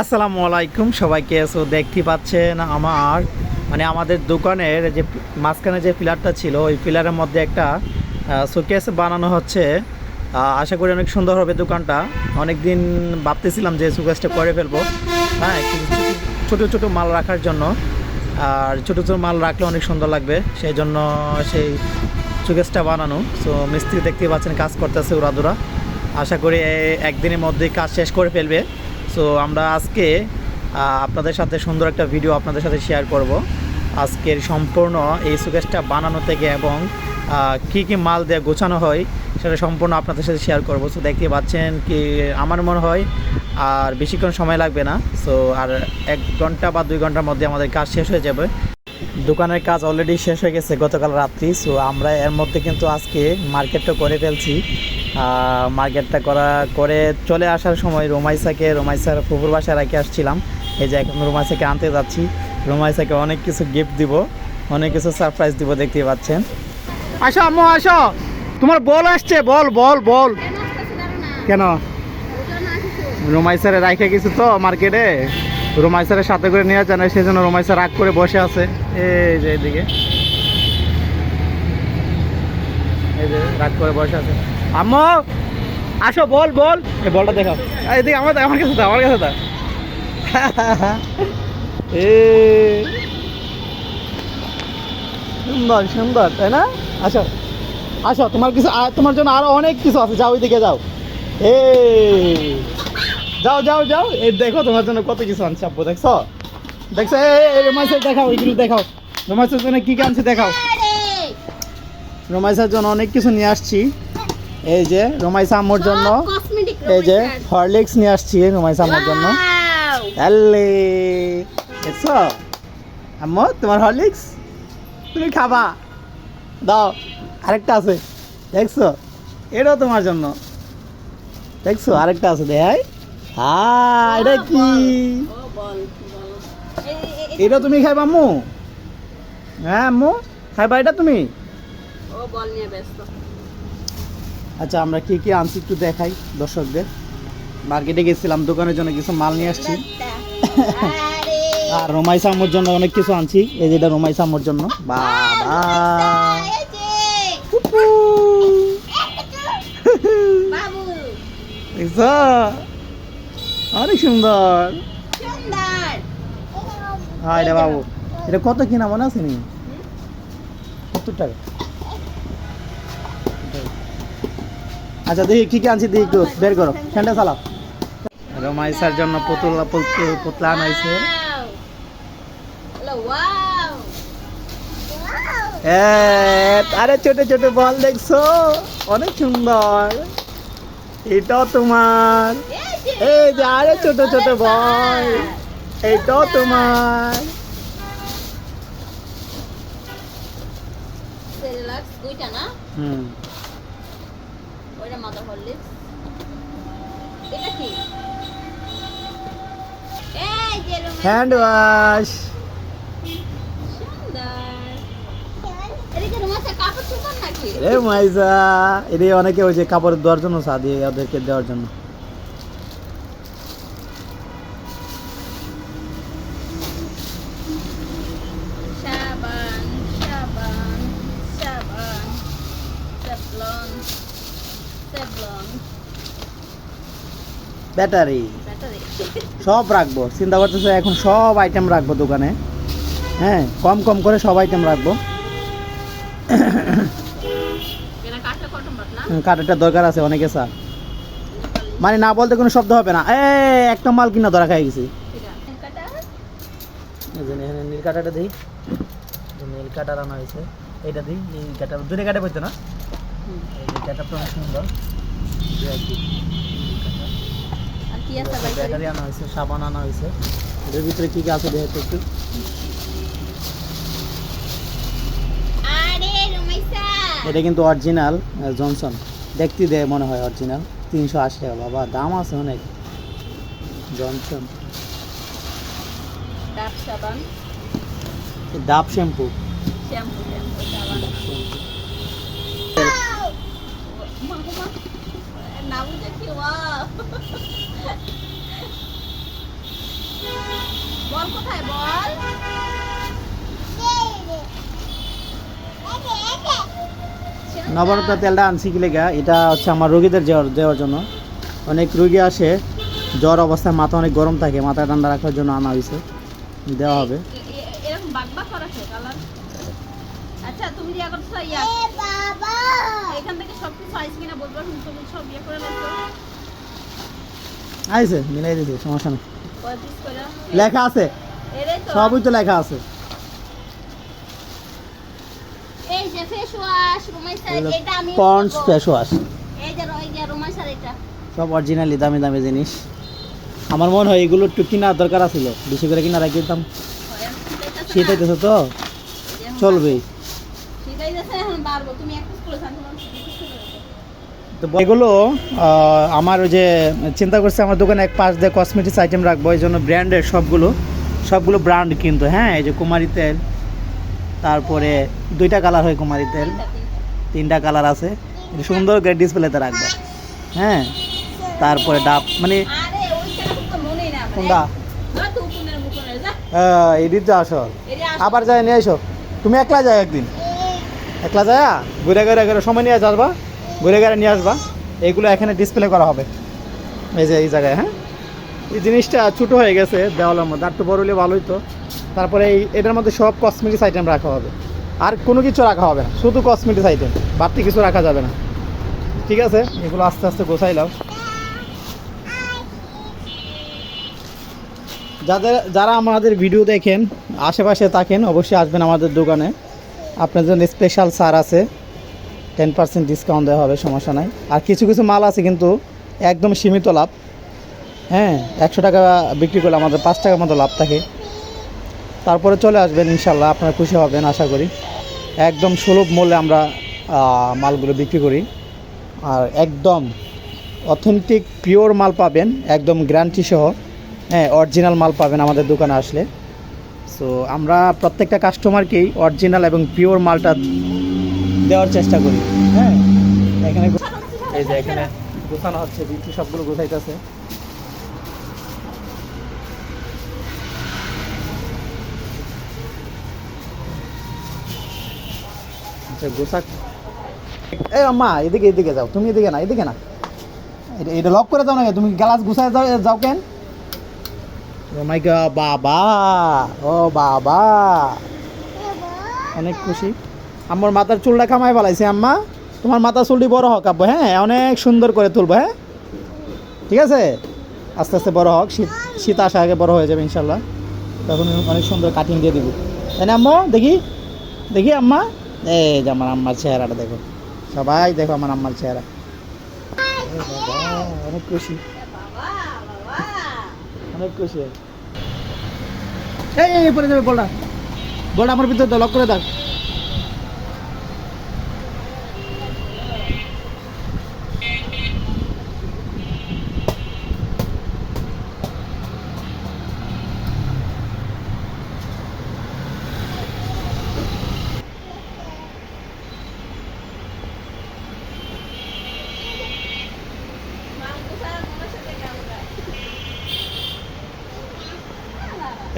আসসালামু আলাইকুম সবাইকে। সো দেখতে পাচ্ছেন আমার মানে আমাদের দোকানের যে মাঝখানে যে পিলারটা ছিল, ওই পিলারের মধ্যে একটা শোকেস বানানো হচ্ছে। আশা করি অনেক সুন্দর হবে দোকানটা। অনেক দিন ভাবতেছিলাম যে শোকেসটা করে ফেলব। হ্যাঁ ছোটো ছোটো মাল রাখার জন্য। আর ছোটো ছোটো মাল রাখলে অনেক সুন্দর লাগবে। সেই জন্য সেই শোকেসটা বানানো। সো মিস্ত্রি দেখতে পাচ্ছেন, কাজ করতেছে ওরাদুরা আশা করি একদিনের মধ্যেই কাজ শেষ করে ফেলবে। সো আমরা আজকে আপনাদের সাথে সুন্দর একটা ভিডিও আপনাদের সাথে শেয়ার করব। আজকের সম্পূর্ণ এই সুকেশটা বানানো থেকে এবং কি কি মাল দিয়ে গোছানো হয়, সেটা সম্পূর্ণ আপনাদের সাথে শেয়ার করব। সো দেখতে পাচ্ছেন কি আমার মনে হয় আর বেশিক্ষণ সময় লাগবে না। সো আর এক ঘণ্টা বা দুই ঘণ্টার মধ্যে আমাদের কাজ শেষ হয়ে যাবে। দোকানের কাজ অলরেডি শেষ হয়ে গেছে গতকাল রাত্রি সো আমরা এর মধ্যে কিন্তু আজকে মার্কেটটা করে ফেলছি। মার্কেটটা করা করে চলে আসার সময় রোমাইসাকে রোমাইসার ফুপুর বাসায় রেখে আসছিলাম। এই যে এখন রোমাইসাকে আনতে যাচ্ছি। রোমাইসাকে অনেক কিছু গিফট দিব অনেক কিছু সারপ্রাইজ দিব দেখতে পাচ্ছেন। আসো আম্মু আসো। তোমার বল আসছে বল বল বল। কেন রোমাইসারে রাখে গেছি তো মার্কেটে রোমাইসারের সাথে করে নিয়ে জানে সেই জন্য রোমাইসার রাগ করে বসে আছে। এই যে এদিকে। এই যে রাগ করে বসে আছে। আসো, বল বল। এই বলটা দেখাও। এদিকে আমার আমার কাছে আমার কাছে এ সুন্দর সুন্দর, তাই না? আসো আসো, তোমার কিছু, তোমার জন্য আরও অনেক কিছু আছে। যাও ওইদিকে যাও। এই। যাও যাও যাও। এই দেখো তোমার জন্য কত কিছু আনছে আব্বু দেখছ? দেখছ? এই রোমাইসের দেখাও এগুলো দেখাও। রোমাইসের জন্য কি কি আনছে দেখাও। রোমাইসার জন্য অনেক কিছু নিয়ে আসছি। এই যে রোমাইসা আম্মুর জন্য। এই যে হরলিক্স নিয়ে আসছি রোমাইসা আম্মুর জন্য। আল্লে দেখছ? আম্মু তোমার হরলিক্স? তুমি খাবা। দাও আরেকটা আছে। দেখছ? এটাও তোমার জন্য। দেখছ? আরেকটা আছে হ্যাঁ এটা কি? এটা তুমি খাইবা আম্মু হ্যাঁ আম্মু খাইবা এটা তুমি? আচ্ছা আমরা কি কি আনছি একটু দেখাই দর্শকদের। মার্কেটে গেছিলাম দোকানের জন্য কিছু মাল নিয়ে আসছি। আর রোমাই সামুর জন্য অনেক কিছু আনছি। এই যেটা রোমাই সামুর জন্য। বাবা! ফুপু। অনেক সুন্দর। হ্যাঁ এটা বাবু। এটা কত কিনা মনে আছে নি? সত্তর টাকা। আচ্ছা দেখি কি কি আনছি দেখি একটু বের করো। ফ্যানটা চালাও। রোমাইসার জন্য পুতুলা পুতুল পুতলা আনা হয়েছে আরে ছোট ছোট বল দেখছ? অনেক সুন্দর। এটাও তোমার। এই যে আরে ছোট ছোট বল। এটাও তোমার। দুইটা না? হুম। ওইটা মাথা হরলিক্স এটা কি? এই যে রোমা হ্যান্ড ওয়াশ এ মাইজা এটি অনেকে ওই যে কাপড় দেওয়ার জন্য চা দিয়ে ওদেরকে দেওয়ার জন্য সাবান সাবান সাবান স্যাভলন স্যাভলন ব্যাটারি ব্যাটারি সব রাখব। চিন্তা করতেছে এখন সব আইটেম রাখব দোকানে। হ্যাঁ কম কম করে সব আইটেম রাখব। এটা হুম, কাটারটা দরকার আছে অনেকে স্যার মানে না বলতে কোনো শব্দ হবে না। এ একটা মাল কিনা ধরা খাই গেছি। এটা কাটা? এই যে এখানে নীল কাটাটা দিই। নীল কাটার আনা হয়েছে। এইটা দিই নীল কাটার দূরে কাটে পড়তো না? এই কাটার তো অনেক সুন্দর। কি। আছে ভাই ব্যাটারি আনা হয়েছে সাবান আনা হয়েছে। এর ভিতরে কি কি আছে দেখো একটু। আরে রোমাইসা। এটা কিন্তু অরিজিনাল জনসন। দেখতে দেয় মনে হয় অরিজিনাল। তিনশো আশি টাকা বাবা দাম আছে অনেক। জনসন। ডাব সাবান। ডাব শ্যাম্পু। শ্যাম্পু শ্যাম্পু সাবান মা মা না বুঝে কি ওয়া বল কোথায় বল নবরত্ন তেলটা আনছি কি লেগা? এটা হচ্ছে আমার রোগীদের দেওয়ার দেওয়ার জন্য। অনেক রোগী আসে জ্বর অবস্থায় মাথা অনেক গরম থাকে মাথা ঠান্ডা রাখার জন্য আনা হয়েছে। দেওয়া হবে। আচ্ছা তুমি যে এখন এখান থেকে সব কিছু আইস কিনা বলব এখন তুমি সব ইয়ে করে লাগবে আইছে মিলাই দিছে সমস্যা নেই। লেখা আছে। সবই তো লেখা আছে। এই যে ফেস ওয়াশ রুমাইসার এটা আমি পন্ডস। ফেস ওয়াশ এই যে এই যে রুমাইসার এটা। সব অরিজিনালি দামি দামি জিনিস। আমার মনে হয় এগুলো একটু কেনার দরকার ছিল বেশি করে কিনা রাখি দিতাম। শীত হইতেছে তো। তো এগুলো আমার ওই যে চিন্তা করছি আমার দোকানে এক পাশ দিয়ে কসমেটিক্স আইটেম রাখব। এই জন্য ব্র্যান্ডের সবগুলো। সবগুলো ব্র্যান্ড কিন্তু হ্যাঁ? এই যে কুমারী তেল। তারপরে দুইটা কালার হয় কুমারী তেল। তিনটা কালার আছে। সুন্দর করে ডিসপ্লেতে রাখবে। হ্যাঁ? তারপরে ডাব মানে। কোনটা? যা তো উকুনের মুকুনের যা। এডিট যা আসল আবার যাই নিয়ে এসো তুমি একলা যাও একদিন। একলা যায়? ঘুরে ঘুরে ঘুরে সময় নিয়ে আসবা ঘুরে ঘুরে নিয়ে আসবা। এইগুলো এখানে ডিসপ্লে করা হবে। এই যে এই জায়গায় হ্যাঁ? এই জিনিসটা ছোটো হয়ে গেছে দেওয়ালের মধ্যে। আর তো বড় হলে ভালোই তো। তারপরে এই এটার মধ্যে সব কসমেটিক্স আইটেম রাখা হবে। আর কোনো কিছু রাখা হবে না, শুধু কসমেটিক্স আইটেম বাড়তি কিছু রাখা যাবে না। ঠিক আছে? এগুলো আস্তে আস্তে গোছাইলাম যাদের, যারা আমাদের ভিডিও দেখেন, আশেপাশে থাকেন, অবশ্যই আসবেন আমাদের দোকানে। আপনার জন্য স্পেশাল সার আছে। টেন পার্সেন্ট ডিসকাউন্ট দেওয়া হবে, সমস্যা নাই। আর কিছু কিছু মাল আছে কিন্তু একদম সীমিত লাভ। হ্যাঁ একশো টাকা বিক্রি করলে আমাদের পাঁচ টাকার মতো লাভ থাকে। তারপরে চলে আসবেন ইনশাল্লাহ, আপনারা খুশি হবেন, আশা করি। একদম সুলভ মূল্যে আমরা মালগুলো বিক্রি করি। আর একদম অথেন্টিক পিওর মাল পাবেন, একদম গ্যারান্টি সহ। হ্যাঁ অরিজিনাল মাল পাবেন আমাদের দোকানে আসলে। সো আমরা প্রত্যেকটা কাস্টমারকেই অরিজিনাল এবং পিওর মালটা দেওয়ার চেষ্টা করি। হ্যাঁ এখানে এই যে এখানে গোছানো হচ্ছে, বিক্রি সবগুলো গোছাইতেছে। গোছাক। এই আম্মা, এদিকে এদিকে যাও। তুমি এদিকে না এদিকে না। এটা- লক করে দাও না তুমি গ্লাস গুছায় যাও যাও কেন? ও বাবা। ও বাবা। অনেক খুশি। আমার মাথার চুলটা কামাই ফেলাইছে, আম্মা। তোমার মাথার চুলটি বড় হোক, আব্বু হ্যাঁ? অনেক সুন্দর করে তুলবো হ্যাঁ? ঠিক আছে? আস্তে আস্তে বড় হোক, শীত শীত আসা আগে বড় হয়ে যাবে ইনশাল্লাহ তখন অনেক সুন্দর কাটিং দিয়ে দিবি। তাই না, আম্মা? দেখি। দেখি, আম্মা। এই যে আমার আম্মার চেহারাটা দেখো। সবাই দেখো আমার আম্মার চেহারা। অনেক খুশি। অনেক খুশি। এই পরে যাবে বলটা। বলটা আমার ভিতরে লক করে দাও।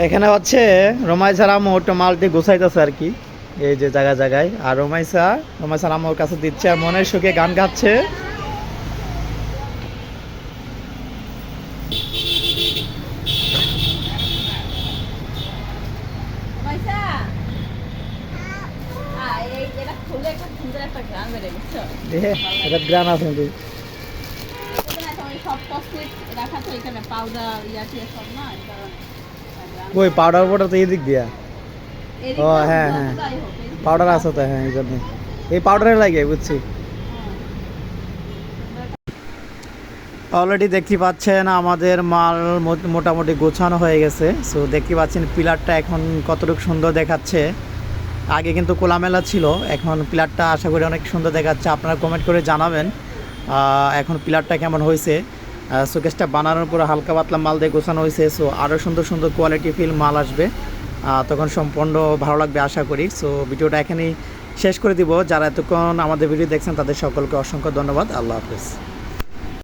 এখানে হচ্ছে রমাইসার একটা মালটি গুছাইতেছে আর কি। এই যে জায়গায় জায়গায়। আর রমাইসা রমাইসার আমোর কাছে দিচ্ছে আর মনের সুখে গান গাচ্ছে। আছে সব রাখা তো এখানে পাউডার ইয়া সব না ওই পাউডার পাউডার তো এদিক দিয়া। ও, হ্যাঁ, হ্যাঁ। পাউডার আছে তো হ্যাঁ এই জন্য। এই পাউডারে লাগে বুঝছি। অলরেডি দেখতে পাচ্ছেন আমাদের মাল মোটামুটি গোছানো হয়ে গেছে। সো দেখতে পাচ্ছেন পিলারটা এখন কতটুকু সুন্দর দেখাচ্ছে। আগে কিন্তু কোলামেলা ছিল এখন পিলারটা আশা করি অনেক সুন্দর দেখাচ্ছে। আপনারা কমেন্ট করে জানাবেন এখন পিলারটা কেমন হয়েছে। শোকেসটা বানানোর পরে হালকা পাতলা মাল দিয়ে গোছানো হয়েছে সো আরও সুন্দর সুন্দর কোয়ালিটি ফিল মাল আসবে। তখন সম্পূর্ণ ভালো লাগবে আশা করি। সো ভিডিওটা এখানেই শেষ করে দিব। যারা এতক্ষণ আমাদের ভিডিও দেখছেন, তাদের সকলকে অসংখ্য ধন্যবাদ। আল্লাহ হাফেজ।